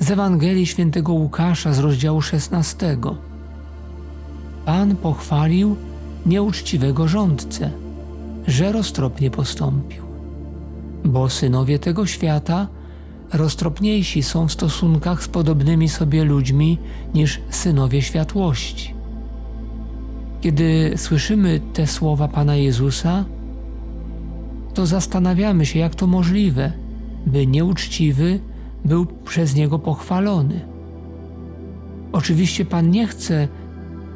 Z Ewangelii Świętego Łukasza z rozdziału 16. Pan pochwalił nieuczciwego rządcę, że roztropnie postąpił, bo synowie tego świata roztropniejsi są w stosunkach z podobnymi sobie ludźmi niż synowie światłości. Kiedy słyszymy te słowa Pana Jezusa, to zastanawiamy się, jak to możliwe, by nieuczciwy był przez Niego pochwalony. Oczywiście Pan nie chce,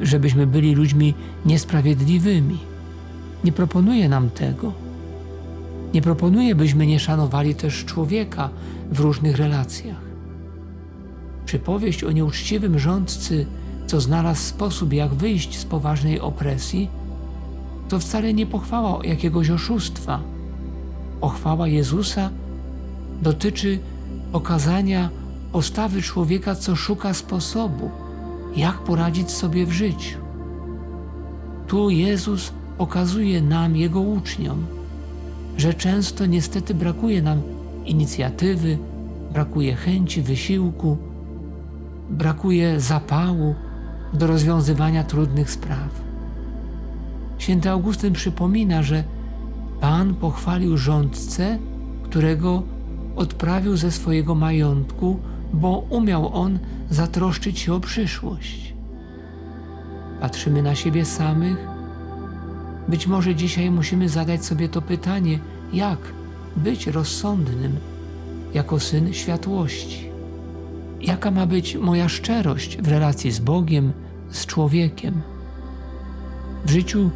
żebyśmy byli ludźmi niesprawiedliwymi. Nie proponuje nam tego. Nie proponuje, byśmy nie szanowali też człowieka w różnych relacjach. Przypowieść o nieuczciwym rządcy, co znalazł sposób, jak wyjść z poważnej opresji, to wcale nie pochwała jakiegoś oszustwa. Pochwała Jezusa dotyczy pokazania postawy człowieka, co szuka sposobu, jak poradzić sobie w życiu. Tu Jezus pokazuje nam, Jego uczniom, że często niestety brakuje nam inicjatywy, brakuje chęci, wysiłku, brakuje zapału do rozwiązywania trudnych spraw. Święty Augustyn przypomina, że Pan pochwalił rządcę, którego odprawił ze swojego majątku, bo umiał on zatroszczyć się o przyszłość. Patrzymy na siebie samych. Być może dzisiaj musimy zadać sobie to pytanie, jak być rozsądnym jako syn światłości. Jaka ma być moja szczerość w relacji z Bogiem, z człowiekiem? W życiu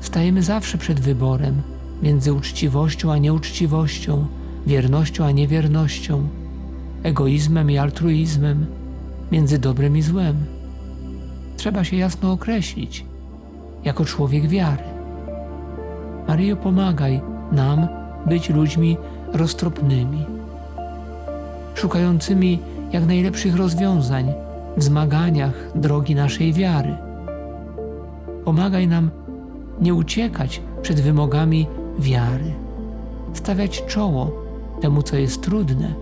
stajemy zawsze przed wyborem między uczciwością a nieuczciwością, wiernością a niewiernością, egoizmem i altruizmem, między dobrem i złem. Trzeba się jasno określić jako człowiek wiary. Maryjo, pomagaj nam być ludźmi roztropnymi, szukającymi jak najlepszych rozwiązań w zmaganiach drogi naszej wiary. Pomagaj nam nie uciekać przed wymogami wiary, stawiać czoło temu, co jest trudne,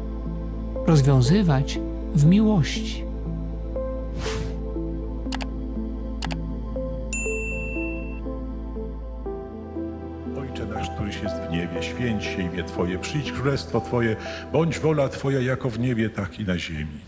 rozwiązywać w miłości. Ojcze nasz, któryś jest w niebie, święć się imię Twoje, przyjdź królestwo Twoje, bądź wola Twoja jako w niebie, tak i na ziemi.